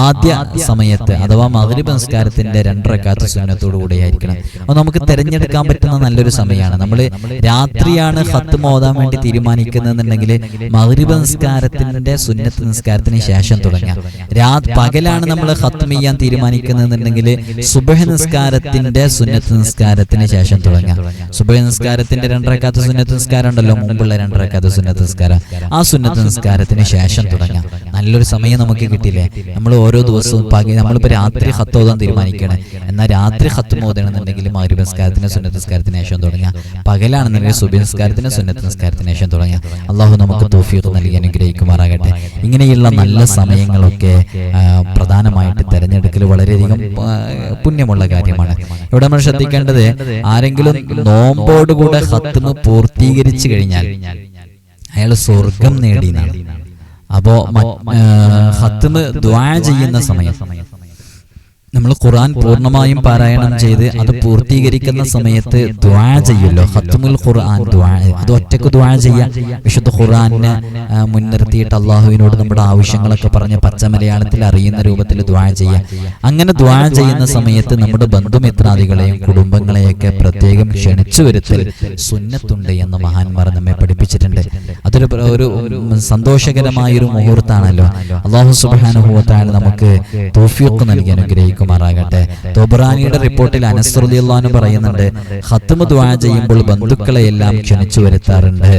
ആദ്യ സമയത്ത് അഥവാ മഗ്രിബ് നിസ്കാരത്തിന്റെ രണ്ടരക്കാത്ത സുന്നത്തോടു കൂടെയായിരിക്കണം അപ്പൊ നമുക്ക് തിരഞ്ഞെടുക്കാൻ പറ്റുന്ന നല്ലൊരു സമയമാണ്. നമ്മൾ രാത്രിയാണ് ഹത്ത് മോതാൻ വേണ്ടി തീരുമാനിക്കുന്നതെന്നുണ്ടെങ്കിൽ മഗ്രിബ് നിസ്കാരത്തിന്റെ സുന്നത്ത് നിസ്കാരത്തിന് ശേഷം തുടങ്ങാം. രാ പകലാണ് നമ്മൾ ഹത്ത് ചെയ്യാൻ തീരുമാനിക്കുന്നതെന്നുണ്ടെങ്കിൽ സുബഹ നിസ്കാരത്തിന്റെ സുന്നത്ത് നിസ്കാരത്തിന് ശേഷം തുടങ്ങാം. സുബഹ നിസ്കാരത്തിന്റെ രണ്ടരക്കാത്ത സുന്നത്ത് നിസ്കാരം ഉണ്ടല്ലോ മുമ്പുള്ള രണ്ടരക്കാത്ത സുന്നത്ത് നിസ്കാരം ആ സുന്നത്ത് നിസ്കാരത്തിന് ശേഷം തുടങ്ങാം. നല്ലൊരു സമയം നമുക്ക് കിട്ടില്ലേ നമ്മൾ ഓരോ ദിവസവും നമ്മളിപ്പോ രാത്രി ഹത്ത് തീരുമാനിക്കുകയാണ് എന്നാൽ രാത്രി ഹത്ത് ഓതണമെന്നുണ്ടെങ്കിൽ സുന്നത്ത് നിസ്കാരത്തിന് ശേഷം തുടങ്ങാം പകലാണെന്നുണ്ടെങ്കിൽ സുന്നത്ത് നിസ്കാരത്തിന് ശേഷം തുടങ്ങാം അള്ളാഹു നമുക്ക് തോഫിയൊക്കെ നൽകി അനുഗ്രഹിക്കുമാറാകട്ടെ. ഇങ്ങനെയുള്ള നല്ല സമയങ്ങളൊക്കെ പ്രധാനമായിട്ട് തിരഞ്ഞെടുക്കൽ വളരെയധികം പുണ്യമുള്ള കാര്യമാണ്. ഇവിടെ നമ്മൾ ശ്രദ്ധിക്കേണ്ടത് ആരെങ്കിലും നോമ്പോടുകൂടെ ഹത്തുമ് പൂർത്തീകരിച്ചു കഴിഞ്ഞാൽ അയാൾ സ്വർഗം നേടിയെന്നാണ്. അപ്പോ ഹത്തുമ് ദ്വാ ചെയ്യുന്ന സമയം. നമ്മൾ ഖുർആൻ പൂർണമായും പാരായണം ചെയ്ത് അത് പൂർത്തീകരിക്കുന്ന സമയത്ത് ദ്വാ ചെയ്യല്ലോ ഹത്തുമുൽ ഖുർആൻ ദ്വാ അത് ഒറ്റയ്ക്ക് ദ്വാ ചെയ്യാം. വിശുദ്ധ ഖുർആനെ മുൻനിർത്തിയിട്ട് അള്ളാഹുവിനോട് നമ്മുടെ ആവശ്യങ്ങളൊക്കെ പറഞ്ഞ് പച്ച മലയാളത്തിൽ അറിയുന്ന രൂപത്തിൽ ദ്വാ ചെയ്യാം. അങ്ങനെ ദ്വാ ചെയ്യുന്ന സമയത്ത് നമ്മുടെ ബന്ധുമിത്രാദികളെയും കുടുംബങ്ങളെയൊക്കെ പ്രത്യേകം ക്ഷണിച്ചു വരുത്തൽ സുന്നത്തുണ്ട് എന്ന് മഹാന്മാർ നമ്മെ പഠിപ്പിച്ചിട്ടുണ്ട്. അതൊരു ഒരു സന്തോഷകരമായൊരു മുഹൂർത്താണല്ലോ. അള്ളാഹു സുബാനുഭവത്താണ് നമുക്ക് തോഫിയൊക്കെ നൽകി അനുഗ്രഹിക്കുമാറാകട്ടെ തൊബ്രാനിയുടെ റിപ്പോർട്ടിൽ അനസ്രുതി അള്ളഹാന് പറയുന്നുണ്ട് ഹത്തുമ ദ്വാ ചെയ്യുമ്പോൾ ബന്ധുക്കളെ എല്ലാം ക്ഷണിച്ചു വരുത്താറുണ്ട്.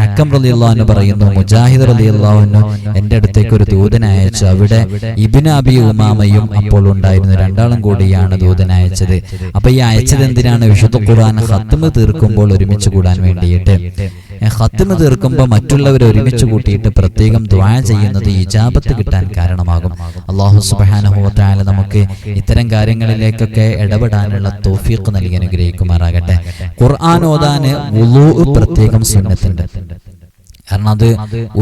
ഹക്കം റലി പറയുന്നു മുജാഹിദ് റലിയുള്ളാഹുനു എന്റെ അടുത്തേക്ക് ഒരു ദൂതൻ അയച്ചു. അവിടെ ഇബിൻ അബി ഉമാമയും അപ്പോൾ ഉണ്ടായിരുന്നു. രണ്ടാളും കൂടിയാണ് ദൂതൻ അയച്ചത്. അപ്പൊ ഈ അയച്ചത് എന്തിനാണ്? വിശുദ്ധ ഖുർആൻ ഹത്തുമ തീർക്കുമ്പോൾ ഒരുമിച്ച് കൂടാൻ വേണ്ടിയിട്ട്. ഹത്തുമ തീർക്കുമ്പോൾ മറ്റുള്ളവരെ ഒരുമിച്ച് കൂട്ടിയിട്ട് പ്രത്യേകം ദ്വാ ചെയ്യുന്നത് ഇജാബത്ത് കിട്ടാൻ കാരണമാകും. അള്ളാഹു സുബാനുഭവത്തായാലും നമുക്ക് ഇത്തരം കാര്യങ്ങളിലേക്കൊക്കെ ഇടപെടാനുള്ള തോഫീഖ് നൽകി അനുഗ്രഹിക്കുമാറാകട്ടെ. ഖുർആൻ ഓതാന് പ്രത്യേകം സുന്നത്തുണ്ട്. കാരണം അത്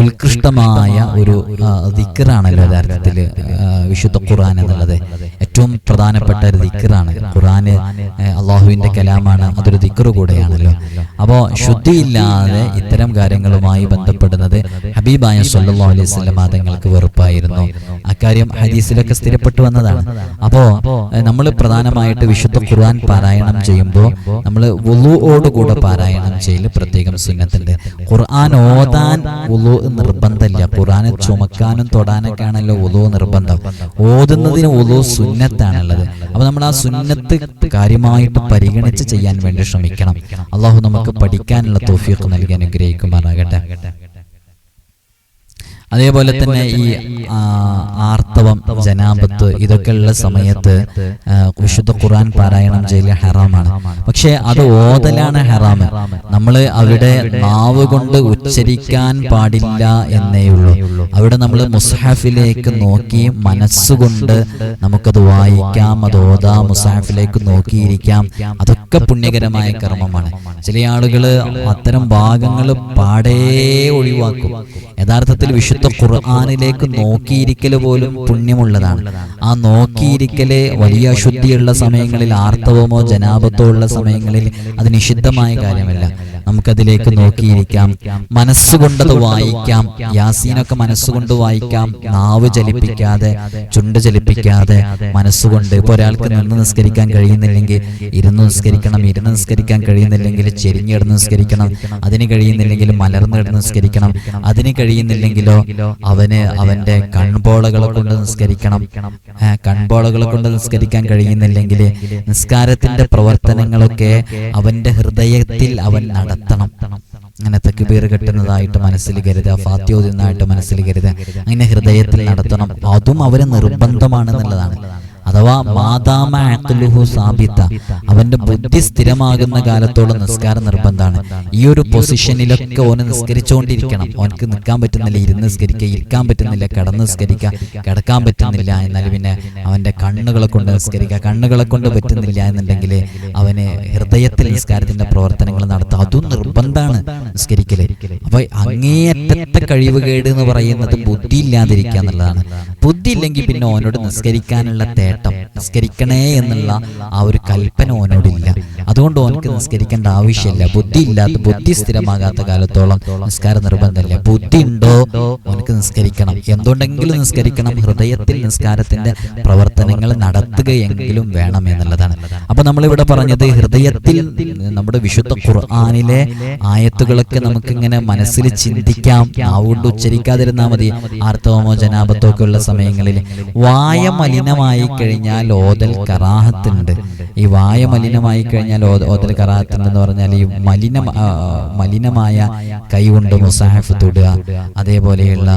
ഉത്കൃഷ്ടമായ ഒരു ദിക്കറാണല്ലോ യഥാർത്ഥത്തിൽ വിശുദ്ധ ഖുർആൻ എന്നുള്ളത്. ഏറ്റവും പ്രധാനപ്പെട്ട ഒരു ദിക്കറാണ്. ഖുർആന് അള്ളാഹുവിന്റെ കലാമാണ് അതൊരു ദിക്കറ് കൂടെയാണല്ലോ. അപ്പോൾ ശുദ്ധിയില്ലാതെ ഇത്തരം കാര്യങ്ങളുമായി ബന്ധപ്പെടുന്നത് ഹബീബായ സല്ലാ അലൈഹി വസല്ലം തങ്ങൾക്ക് വെറുപ്പായിരുന്നു. അക്കാര്യം ഹദീസിലൊക്കെ സ്ഥിരപ്പെട്ടു വന്നതാണ്. അപ്പോൾ നമ്മൾ പ്രധാനമായിട്ട് വിശുദ്ധ ഖുർആൻ പാരായണം ചെയ്യുമ്പോൾ നമ്മൾ വുളുവോടുകൂടെ പാരായണം ചെയ്യൽ പ്രത്യേകം സുന്നത്തുണ്ട്. ഖുർആൻ ഓതാൻ ഉലു നിർബന്ധമില്ല. ഖുറാനെ ചുമക്കാനും തൊടാനൊക്കെ ആണല്ലോ ഉലു നിർബന്ധം. ഓതുന്നതിന് ഉലു സുന്നത്താണുള്ളത്. അപ്പൊ നമ്മൾ ആ സുന്നത്ത് കാര്യമായിട്ട് പരിഗണിച്ച് ചെയ്യാൻ വേണ്ടി ശ്രമിക്കണം. അള്ളാഹു നമുക്ക് പഠിക്കാനുള്ള തോഫിയൊക്കെ നൽകി അനുഗ്രഹിക്കുമാറാകട്ടെ. അതേപോലെ തന്നെ ഈ ആർത്തവം ജനാപത്ത് ഇതൊക്കെയുള്ള സമയത്ത് വിശുദ്ധ ഖുർആൻ പാരായണം ചെയ്യൽ ഹറാമാണ്. പക്ഷേ അത് ഓതലാണ് ഹറാമ്. നമ്മൾ അവിടെ നാവ് കൊണ്ട് ഉച്ചരിക്കാൻ പാടില്ല എന്നേ ഉള്ളൂ. അവിടെ നമ്മൾ മുസ്ഹാഫിലേക്ക് നോക്കി മനസ്സുകൊണ്ട് നമുക്കത് വായിക്കാം അത് ഓതാം മുസ്ഹാഫിലേക്ക് നോക്കിയിരിക്കാം. അതൊക്കെ പുണ്യകരമായ കർമ്മമാണ്. ചില ആളുകൾ അത്തരം ഭാഗങ്ങൾ പാടേ ഒഴിവാക്കും. യഥാർത്ഥത്തിൽ വിശുദ്ധ ഖുർആാനിലേക്ക് നോക്കിയിരിക്കൽ പോലും പുണ്യമുള്ളതാണ്. ആ നോക്കിയിരിക്കൽ വലിയ അശുദ്ധിയുള്ള സമയങ്ങളിൽ ആർത്തവമോ ജനാപത്തോ ഉള്ള സമയങ്ങളിൽ അത് നിഷിദ്ധമായ കാര്യമല്ല. നമുക്കതിലേക്ക് നോക്കിയിരിക്കാം. മനസ്സുകൊണ്ടത് വായിക്കാം. യാസീനൊക്കെ മനസ്സുകൊണ്ട് വായിക്കാം. നാവ് ചലിപ്പിക്കാതെ ചുണ്ട് ചലിപ്പിക്കാതെ മനസ്സുകൊണ്ട്. ഇപ്പൊ ഒരാൾക്ക് നിന്ന് നിസ്കരിക്കാൻ കഴിയുന്നില്ലെങ്കിൽ ഇരുന്ന് നിസ്കരിക്കണം ഇരുന്ന് നിസ്കരിക്കാൻ കഴിയുന്നില്ലെങ്കിൽ ചെരിഞ്ഞിടന്ന് നിസ്കരിക്കണം അതിന് കഴിയുന്നില്ലെങ്കിൽ മലർന്നിടന്ന് നിസ്കരിക്കണം അതിന് കഴിയുന്നില്ലെങ്കിലോ അവന് അവന്റെ കൺപോളകളെ കൊണ്ട് നിസ്കരിക്കണം. കൺപോളകളെ കൊണ്ട് നിസ്കരിക്കാൻ കഴിയുന്നില്ലെങ്കിൽ നിസ്കാരത്തിന്റെ പ്രവർത്തനങ്ങളൊക്കെ അവന്റെ ഹൃദയത്തിൽ അവൻ നടത്തണം. അങ്ങനെ തക്ബീർ കെട്ടുന്നതായിട്ട് മനസ്സിൽ കരുതുക ഫാത്യോതിന്നായിട്ട് മനസ്സിൽ കരുതുക അങ്ങനെ ഹൃദയത്തിൽ നടത്തണം. അതും അവർ നിർബന്ധമാണെന്നുള്ളതാണ്. അഥവാ മാതാമ അഖ്ലുഹു സാബിത്ത അവന്റെ ബുദ്ധി സ്ഥിരമാകുന്ന കാലത്തോളം നിസ്കാരം നിർബന്ധമാണ്. ഈ ഒരു പൊസിഷനിലൊക്കെ ഓന് നിസ്കരിച്ചുകൊണ്ടിരിക്കണം ഓനക്ക് നിൽക്കാൻ പറ്റുന്നില്ല ഇരുന്ന് നിസ്കരിക്കുക ഇരിക്കാൻ പറ്റുന്നില്ല കിടന്ന് നിസ്കരിക്കുക കിടക്കാൻ പറ്റുന്നില്ല എന്നാൽ പിന്നെ അവന്റെ കണ്ണുകളെ കൊണ്ട് നിസ്കരിക്കുക കണ്ണുകളെ കൊണ്ട് പറ്റുന്നില്ല എന്നുണ്ടെങ്കിൽ അവന് ഹൃദയത്തിൽ നിസ്കാരത്തിന്റെ പ്രവർത്തനങ്ങൾ നടത്തുക. അതും നിർബന്ധമാണ് നിസ്കരിക്കൽ. അപ്പൊ അങ്ങേയറ്റത്തെ കഴിവുകേട് എന്ന് പറയുന്നത് ബുദ്ധി ഇല്ലാതിരിക്കുക എന്നുള്ളതാണ്. ബുദ്ധി ഇല്ലെങ്കിൽ പിന്നെ ഓനോട് നിസ്കരിക്കാനുള്ള തേട്ടം നിസ്കരിക്കണേ എന്നുള്ള ആ ഒരു കൽപ്പന ഓനോടില്ല. അതുകൊണ്ട് ഓനക്ക് നിസ്കരിക്കേണ്ട ആവശ്യമില്ല. ബുദ്ധി ഇല്ലാത്ത ബുദ്ധി സ്ഥിരമാകാത്ത കാലത്തോളം നിസ്കാരം നിർബന്ധമില്ല. ബുദ്ധി ഉണ്ടോ ഓനക്ക് നിസ്കരിക്കണം. എന്തുണ്ടെങ്കിലും നിസ്കരിക്കണം. ഹൃദയത്തിൽ നിസ്കാരത്തിന്റെ പ്രവർത്തനങ്ങൾ നടത്തുകയെങ്കിലും വേണം എന്നുള്ളതാണ്. അപ്പൊ നമ്മളിവിടെ പറഞ്ഞത് ഹൃദയത്തിൽ നമ്മുടെ വിശുദ്ധ ഖുർആാനിലെ ആയത്തുകളൊക്കെ നമുക്ക് ഇങ്ങനെ മനസ്സിൽ ചിന്തിക്കാം. നാവുകൊണ്ട് ഉച്ചരിക്കാതിരുന്നാൽ മതി. ആർത്തവമോ ജനാപത്തോ ഒക്കെ ഉള്ള സമയങ്ങളിൽ. വായ മലിനമായി കഴിഞ്ഞാൽ ഓതൽ കറാഹത്തുണ്ട്. ഈ വായ മലിനമായി കഴിഞ്ഞാൽ ഓതൽ കറാഹത്തുണ്ടെന്ന് പറഞ്ഞാൽ ഈ മലിന മലിനമായ കൈ കൊണ്ട് മുസാഹഫ് തൊടുക അതേപോലെയുള്ള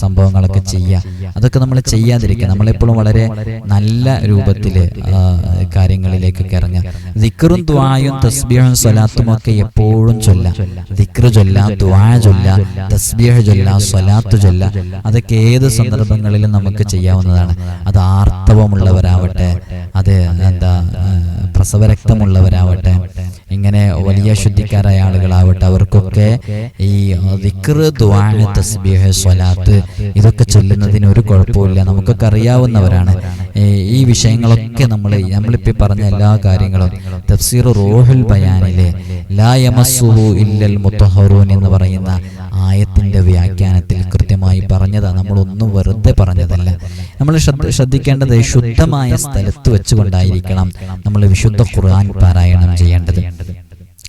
സംഭവങ്ങളൊക്കെ ചെയ്യുക അതൊക്കെ നമ്മൾ ചെയ്യാതിരിക്കുക. നമ്മളെപ്പോഴും വളരെ നല്ല രൂപത്തിൽ കാര്യങ്ങളിലേക്കൊക്കെ ഇറങ്ങുക. ദിക്റും ദ്വായും തസ്ബീഹും സ്വലാത്തും ഒക്കെ എപ്പോഴും ചൊല്ല. ദിക്റ് ചൊല്ല ദ്വാ ചൊല്ല തസ്ബീഹ് ചൊല്ല സ്വലാത്ത് ചൊല്ല. അതൊക്കെ ഏത് സന്ദർഭങ്ങളിലും നമുക്ക് ചെയ്യാവുന്നതാണ്. അത് ആർത്തവമുള്ളവരാവട്ടെ അത് എന്താ പ്രസവരക്തമുള്ളവരാവട്ടെ ഇങ്ങനെ വലിയ ശുദ്ധിക്കാരായ ആളുകളാവട്ടെ അവർക്കൊക്കെ ഈ തസ്ബീഹ് സ്വലാത്ത് ഇതൊക്കെ ചൊല്ലുന്നതിന് ഒരു കുഴപ്പമില്ല നമുക്കൊക്കെ അറിയാവുന്നവരാണ്. ഈ വിഷയങ്ങളൊക്കെ നമ്മൾ നമ്മളിപ്പോൾ പറഞ്ഞ എല്ലാ കാര്യങ്ങളും തഫ്സീർ റോഹുൽ ബയാനിലെ ലാ ഇല്ലൽ മുത്തഹറൂൻ എന്ന് പറയുന്ന ആയത്തിന്റെ വ്യാഖ്യാനത്തിൽ കൃത്യമായി പറഞ്ഞതാ. നമ്മളൊന്നും വെറുതെ പറഞ്ഞതല്ല. നമ്മൾ ശ്രദ്ധ ശ്രദ്ധിക്കേണ്ടത് ശുദ്ധമായ സ്ഥലത്ത് വെച്ചുകൊണ്ടായിരിക്കണം നമ്മൾ വിശുദ്ധ ഖുർആൻ പാരായണം ചെയ്യേണ്ടത്.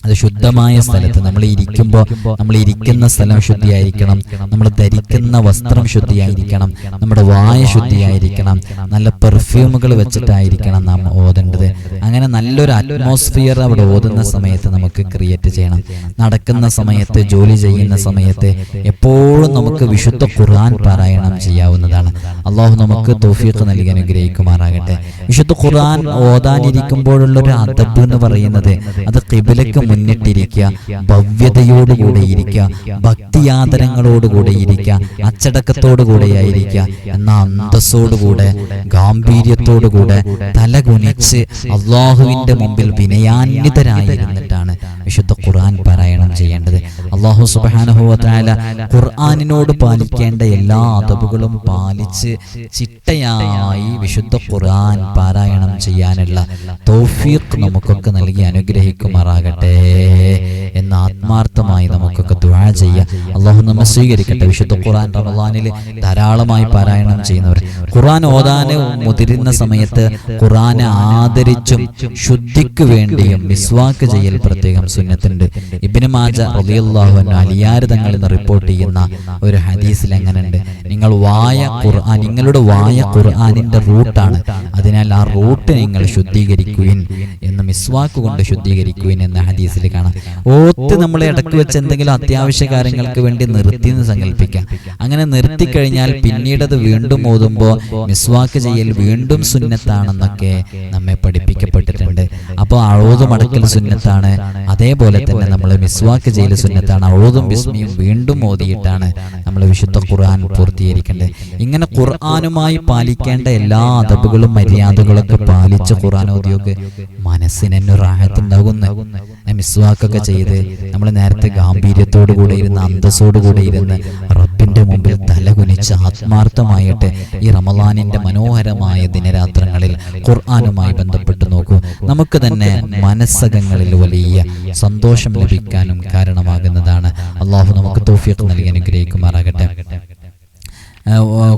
അത് ശുദ്ധമായ സ്ഥലത്ത് നമ്മൾ ഇരിക്കുമ്പോൾ നമ്മൾ ഇരിക്കുന്ന സ്ഥലം ശുദ്ധിയായിരിക്കണം. നമ്മൾ ധരിക്കുന്ന വസ്ത്രം ശുദ്ധിയായിരിക്കണം. നമ്മുടെ വായ ശുദ്ധിയായിരിക്കണം. നല്ല പെർഫ്യൂമുകൾ വെച്ചിട്ടായിരിക്കണം നാം ഓതേണ്ടത്. അങ്ങനെ നല്ലൊരു അറ്റ്മോസ്ഫിയർ അവിടെ ഓതുന്ന സമയത്ത് നമുക്ക് ക്രിയേറ്റ് ചെയ്യണം. നടക്കുന്ന സമയത്ത് ജോലി ചെയ്യുന്ന സമയത്ത് എപ്പോഴും നമുക്ക് വിശുദ്ധ ഖുർആൻ പാരായണം ചെയ്യാവുന്നതാണ്. അള്ളാഹു നമുക്ക് തോഫീഖ് നൽകി അനുഗ്രഹിക്കുമാറാകട്ടെ വിശുദ്ധ ഖുർആൻ ഓതാനിരിക്കുമ്പോഴുള്ള ഒരു അദബ് എന്ന് പറയുന്നത് അത് കിബിലക്ക് മുന്നിട്ടിരിക്കുക. ഭവ്യതയോടുകൂടെ ഇരിക്കുക. ഭക്തിയാദരങ്ങളോടുകൂടെ ഇരിക്കുക. അച്ചടക്കത്തോടുകൂടെ ആയിരിക്കുക എന്ന അന്തസ്സോടുകൂടെ ഗാംഭീര്യത്തോടുകൂടെ തല കുനിച്ച് അള്ളാഹുവിന്റെ മുമ്പിൽ വിനയാന്വിതരായിരുന്നിട്ടാണ് വിശുദ്ധ ഖുർആൻ പാരായണം ചെയ്യേണ്ടത്. അള്ളാഹു സുബാനുഭവത്തായ ഖുർആാനിനോട് പാലിക്കേണ്ട എല്ലാ അതവുകളും പാലിച്ച് ചിട്ടയായി വിശുദ്ധ ഖുർആൻ പാരായണം ചെയ്യാനുള്ള തൗഫീഖ് നമുക്കൊക്കെ നൽകി അനുഗ്രഹിക്കുമാറാകട്ടെ. എന്ന് ആത്മാർത്ഥമായി നമുക്കൊക്കെ ദുഴ ചെയ്യുക അള്ളാഹു നമ്മെ സ്വീകരിക്കട്ടെ. വിശുദ്ധ ഖുർആൻ റമദാനിൽ ധാരാളമായി പാരായണം ചെയ്യുന്നവർ. ഖുർആൻ ഓതാന് മുതിരുന്ന സമയത്ത് ഖുർആനെ ആദരിച്ചും ശുദ്ധിക്ക് വേണ്ടിയും മിസ്വാക്ക് ചെയ്യൽ പ്രത്യേകം സുന്നത്തുണ്ട്. ഇബിന് മാജ അൻഹു അലിയാർ തങ്ങളിൽ നിന്ന് റിപ്പോർട്ട് ചെയ്യുന്ന ഒരു ഹദീസിൽ എങ്ങനെയുണ്ട്? നിങ്ങൾ വായ ഖുർആൻ നിങ്ങളുടെ വായ ഖുർആനിന്റെ റൂട്ടാണ്. അതിനാൽ ആ റൂട്ട് നിങ്ങൾ ശുദ്ധീകരിക്കുവിൻ എന്ന് മിസ്വാക്ക് കൊണ്ട് ശുദ്ധീകരിക്കുവിൻ എന്ന ഹദീസിൽ കാണാം. ഓത്ത് നമ്മൾ ഇടയ്ക്ക് വെച്ച് എന്തെങ്കിലും അത്യാവശ്യ കാര്യങ്ങൾക്ക് വേണ്ടി നിർത്തി എന്ന് സങ്കല്പിക്കാം. അങ്ങനെ നിർത്തി കഴിഞ്ഞാൽ പിന്നീട് അത് വീണ്ടും ഓതുമ്പോൾ മിസ്വാക്ക് ചെയ്യൽ വീണ്ടും സുന്നത്താണെന്നൊക്കെ നമ്മെ പഠിപ്പിക്കപ്പെട്ടിട്ടുണ്ട്. അപ്പോൾ അഴുതും അടക്കൽ സുന്നത്താണ്. അതേപോലെ തന്നെ നമ്മൾ മിസ്വാക്ക് ചെയ്യൽ സുന്നത്താണ്. അഴുതും ബിസ്മിയും വീണ്ടും ഓതിയിട്ടാണ് നമ്മൾ വിശുദ്ധ ഖുർആൻ പൂർത്തീകരിക്കേണ്ടത്. ഇങ്ങനെ ഖുർആാനുമായി പാലിക്കേണ്ട എല്ലാ അതബുകളും മര്യാദകളൊക്കെ പാലിച്ച് ഖുർആൻ ഓതിയൊക്കെ മനസ്സിന് തന്നെ ഒരു റാഹത്തുണ്ടാകുന്നു മിസ്വാക്കൊക്കെ ചെയ്ത് നമ്മൾ നേരത്തെ ഗാംഭീര്യത്തോടു കൂടെ ഇരുന്ന് അന്തസ്സോടു കൂടെ ഇരുന്ന് റബ്ബിന്റെ മുമ്പിൽ തലകുനിച്ച് ആത്മാർത്ഥമായിട്ട് ഈ റമദാനിന്റെ മനോഹരമായ ദിനരാത്രങ്ങളിൽ ഖുർആാനുമായി ബന്ധപ്പെട്ട് നോക്കൂ. നമുക്ക് തന്നെ മനസ്സകങ്ങളിൽ വലിയ സന്തോഷം ലഭിക്കാനും കാരണമാകുന്നതാണ്. അള്ളാഹു നമുക്ക് തോഫിയൊക്കെ നൽകി അനുഗ്രഹിക്കുമാറാകട്ടെ.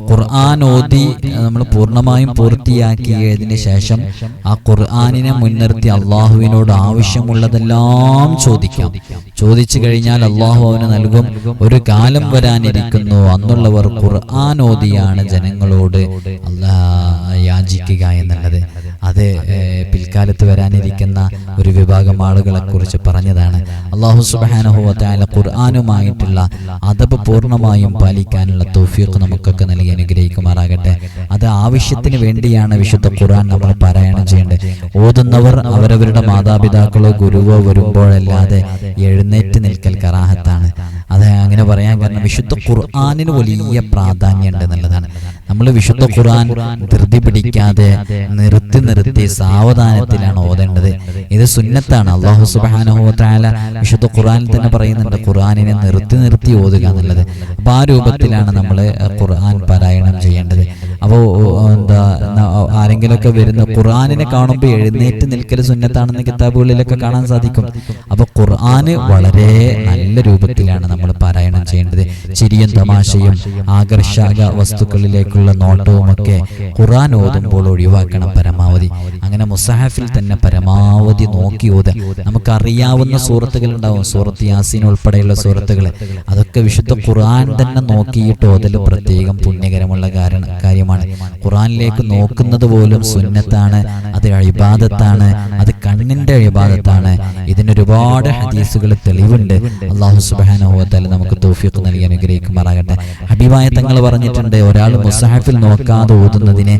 ഖുർആൻ ഓതി നമ്മൾ പൂർണമായും പൂർത്തിയാക്കിയതിന് ശേഷം ആ ഖുർആാനിനെ മുൻനിർത്തി അള്ളാഹുവിനോട് ആവശ്യമുള്ളതെല്ലാം ചോദിക്കാം. ചോദിച്ചു കഴിഞ്ഞാൽ അള്ളാഹു അവന് നൽകും ഒരു കാലം വരാനിരിക്കുന്നു അന്നുള്ളവർ ഖുർആൻ ഓതിയാണ് ജനങ്ങളോട് അല്ലാ യാചിക്കുക എന്നുള്ളത്. അത് പിൽക്കാലത്ത് വരാനിരിക്കുന്ന ഒരു വിഭാഗം ആളുകളെ കുറിച്ച് പറഞ്ഞതാണ്. അള്ളാഹു സുബാനുഭവത്തായ ഖുർആാനുമായിട്ടുള്ള അതബ് പൂർണമായും പാലിക്കാനുള്ള തോഫിയൊക്കെ നമുക്കൊക്കെ നൽകി അനുഗ്രഹിക്കുമാറാകട്ടെ. അത് ആവശ്യത്തിന് വേണ്ടിയാണ് വിശുദ്ധ ഖുർആൻ നമ്മൾ പാരായണം ചെയ്യേണ്ടത്. ഓതുന്നവർ അവരവരുടെ മാതാപിതാക്കളോ ഗുരുവോ വരുമ്പോഴല്ലാതെ എഴുന്നേറ്റ് നിൽക്കൽ കറാഹത്താണ്. അത് അങ്ങനെ പറയാൻ കാരണം വിശുദ്ധ ഖുർആാനിന് വലിയ പ്രാധാന്യമുണ്ട് എന്നുള്ളതാണ് നമ്മൾ വിശുദ്ധ ഖുർആൻ ധൃതി പിടിക്കാതെ നിർത്തി നിർത്തി സാവധാനത്തിലാണ് ഓതേണ്ടത്. ഇത് സുന്നത്താണ്. അള്ളാഹു സുബാനുഹോത്താല വിശുദ്ധ ഖുർആനിൽ തന്നെ പറയുന്നുണ്ട് ഖുർആാനിനെ നിർത്തി നിർത്തി ഓതുക എന്നുള്ളത്. അപ്പൊ ആ രൂപത്തിലാണ് നമ്മൾ ഖുർആൻ പാരായണം ചെയ്യേണ്ടത്. അപ്പോൾ എന്താ ആരെങ്കിലുമൊക്കെ വരുന്ന ഖുർആാനിനെ കാണുമ്പോൾ എഴുന്നേറ്റ് നിൽക്കൽ സുന്നത്താണെന്ന് കിതാബുകളിലൊക്കെ കാണാൻ സാധിക്കും. അപ്പോൾ ഖുർആന് വളരെ നല്ല രൂപത്തിലാണ് നമ്മൾ പാരായണം ചെയ്യേണ്ടത് ചിരിയും തമാശയും ആകർഷക വസ്തുക്കളിലേക്കുള്ള നോട്ടവും ഒക്കെ ഖുർആൻ ഓതുമ്പോൾ ഒഴിവാക്കണം പരമാവധി. അങ്ങനെ മുസാഹഫിൽ തന്നെ പരമാവധി നോക്കി ഓതുക. നമുക്കറിയാവുന്ന സൂറത്തുകൾ ഉണ്ടാവും സൂറത്ത് യാസീൻ ഉൾപ്പെടെയുള്ള സൂറത്തുകൾ. അതൊക്കെ വിശുദ്ധ ഖുറാൻ തന്നെ നോക്കിയിട്ട് ഓതൽ പ്രത്യേകം പുണ്യകരമുള്ള കാരണം കാര്യമാണ്. ഖുറാനിലേക്ക് നോക്കുന്നത് പോലും സുന്നത്താണ്. അത് അഴിബാദത്താണ്. അത് കണ്ണിന്റെ അഴിബാദത്താണ്. ഇതിനൊരുപാട് ഹദീസുകൾ തെളിവുണ്ട്. അള്ളാഹു സുബാനുഭവത്താൽ നമുക്ക് തോഫിക്ക് നൽകി അനുഗ്രഹിക്കുമാറാകട്ടെ. ഹബീബായ തങ്ങൾ പറഞ്ഞിട്ടുണ്ട് ഒരാൾ മുസാഹിഫിൽ നോക്കാതെ ഓതുന്നതിന്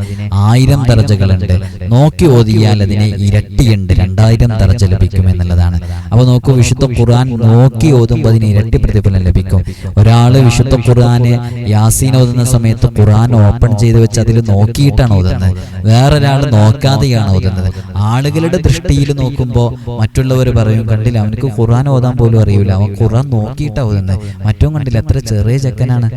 ആയിരം ദർജകളുണ്ട്. നോക്കി ഓതിയാൽ അതിന് ഇരട്ടിയുണ്ട്. രണ്ടായിരം ദർജ ലഭിക്കും എന്നുള്ളതാണ്. അപ്പോൾ നോക്കൂ വിശുദ്ധ ഖുർആൻ നോക്കി ഓതുമ്പോൾ അതിന് ഇരട്ടി പ്രതിഫലം ലഭിക്കും. ഒരാൾ വിശുദ്ധ ഖുർആന് യാസീൻ ഓതുന്ന സമയത്ത് ഖുർആൻ ഓപ്പൺ ചെയ്ത് വെച്ച് അതിൽ നോക്കിയിട്ടാണ് ഓതുന്നത്. വേറൊരാൾ നോക്കാതെയാണ് ഓതുന്നത്. ആളുകളുടെ ദൃഷ്ടിയിൽ നോക്കുമ്പോൾ മറ്റുള്ളവർ പറയും കണ്ടില്ല അവനക്ക് ഖുർആൻ ഓതാൻ പോലും അറിയില്ല അവൻ ഖുർആൻ നോക്കിയിട്ടാണ് ഓതുന്നത് മറ്റും കണ്ടില്ല. എത്ര ചെറിയ ചെക്കനാണ്.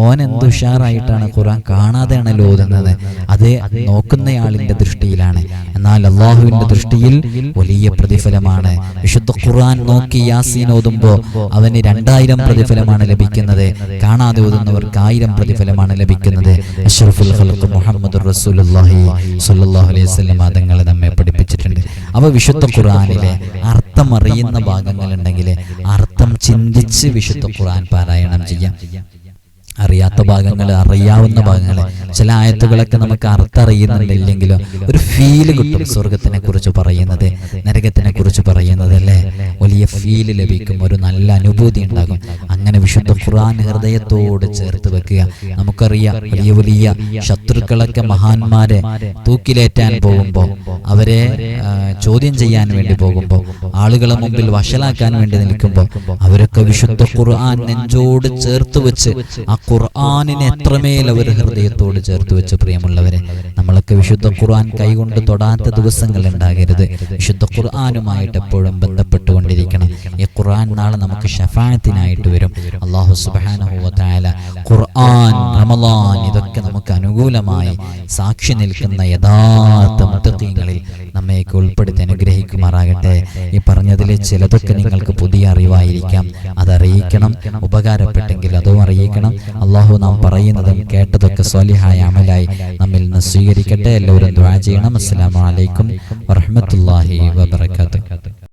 ഓൻ എന്ത് ഉഷാറായിട്ടാണ് ഖുർആൻ കാണാതെയാണല്ലോ ഓതുന്നത് അത് നോക്കുന്നയാളിന്റെ ദൃഷ്ടിയിലാണ്. എന്നാൽ അള്ളാഹുവിന്റെ ദൃഷ്ടിയിൽ വലിയ പ്രതിഫലമാണ്. വിശുദ്ധ ഖുർആൻ നോക്കി യാസീൻ ഓതുമ്പോൾ അവന് രണ്ടായിരം പ്രതിഫലമാണ് ലഭിക്കുന്നത്. കാണാതെ ഓതുന്നവർക്ക് ആയിരം പ്രതിഫലമാണ് ലഭിക്കുന്നത്. അഷ്റഫുൽ ഖൽഖ് മുഹമ്മദ് റസൂലുള്ളാഹി സ്വല്ലല്ലാഹു അലൈഹി വസല്ലം തങ്ങൾ നമ്മെ പഠിപ്പിച്ചിട്ടുണ്ട്. അവ വിശുദ്ധ ഖുർആനിലെ അർത്ഥം അറിയുന്ന ഭാഗങ്ങൾ ഭാഗങ്ങളുണ്ടെങ്കിൽ അർത്ഥം ചിന്തിച്ച് വിശുദ്ധ ഖുർആൻ പാരായണം ചെയ്യാം. അറിയാത്ത ഭാഗങ്ങൾ അറിയാവുന്ന ഭാഗങ്ങൾ. ചില ആയത്തുകളൊക്കെ നമുക്ക് അർത്ഥം അറിയുന്നുണ്ടില്ലെങ്കിലോ ഒരു ഫീൽ കിട്ടും സ്വർഗത്തിനെ കുറിച്ച് പറയുന്നത് നരകത്തിനെ കുറിച്ച് പറയുന്നത് അല്ലേ? വലിയ ഫീൽ ലഭിക്കും ഒരു നല്ല അനുഭൂതി ഉണ്ടാകും. അങ്ങനെ വിശുദ്ധ ഖുർആൻ ഹൃദയത്തോട് ചേർത്ത് വെക്കുക. നമുക്കറിയാം വലിയ വലിയ ശത്രുക്കളൊക്കെ മഹാന്മാരെ തൂക്കിലേറ്റാൻ പോകുമ്പോൾ അവരെ ചോദ്യം ചെയ്യാൻ വേണ്ടി പോകുമ്പോൾ ആളുകളെ മുമ്പിൽ വഷളാക്കാൻ വേണ്ടി നിൽക്കുമ്പോൾ അവരൊക്കെ വിശുദ്ധ ഖുർആൻ നെഞ്ചോട് ചേർത്ത് വെച്ച് ആ ഖുർആനിനെ എത്രമേൽ അവർ ഹൃദയത്തോട് ചേർത്ത് വെച്ച് പ്രിയമുള്ളവരെ നമ്മളൊക്കെ വിശുദ്ധ ഖുർആൻ കൈകൊണ്ട് തൊടാത്ത ദിവസങ്ങൾ ഉണ്ടാകരുത്. വിശുദ്ധ ഖുർആാനുമായിട്ട് എപ്പോഴും ബന്ധപ്പെട്ടുകൊണ്ടിരിക്കണം. ഈ ഖുർആൻ നാളെ നമുക്ക് ഷഫായത്തിനായിട്ട് വരും. അള്ളാഹു സുബാനഹുല ഖുർആൻ റമലാൻ ഇതൊക്കെ നമുക്ക് അനുകൂലമായി സാക്ഷി നിൽക്കുന്ന യഥാർത്ഥ മുത്തീങ്ങളിൽ നമ്മയൊക്കെ ഉൾപ്പെടുത്തി അനുഗ്രഹിക്കുമാറാകട്ടെ. ഈ പറഞ്ഞതിൽ ചിലതൊക്കെ നിങ്ങൾക്ക് പുതിയ അറിവായിരിക്കാം. അതറിയിക്കണം ഉപകാരപ്പെട്ടെങ്കിൽ അതും അറിയിക്കണം. അള്ളാഹു നാം പറയുന്നതും കേട്ടതൊക്കെ സ്വാലിഹായ അമലായി നമ്മിൽ നിന്ന് സ്വീകരിക്കട്ടെ. എല്ലാവരും ദ്വാ ചെയ്യണം. അസ്സലാമു വലൈക്കും വറഹ്മത്തുള്ളാഹി വബറകാതുഹു.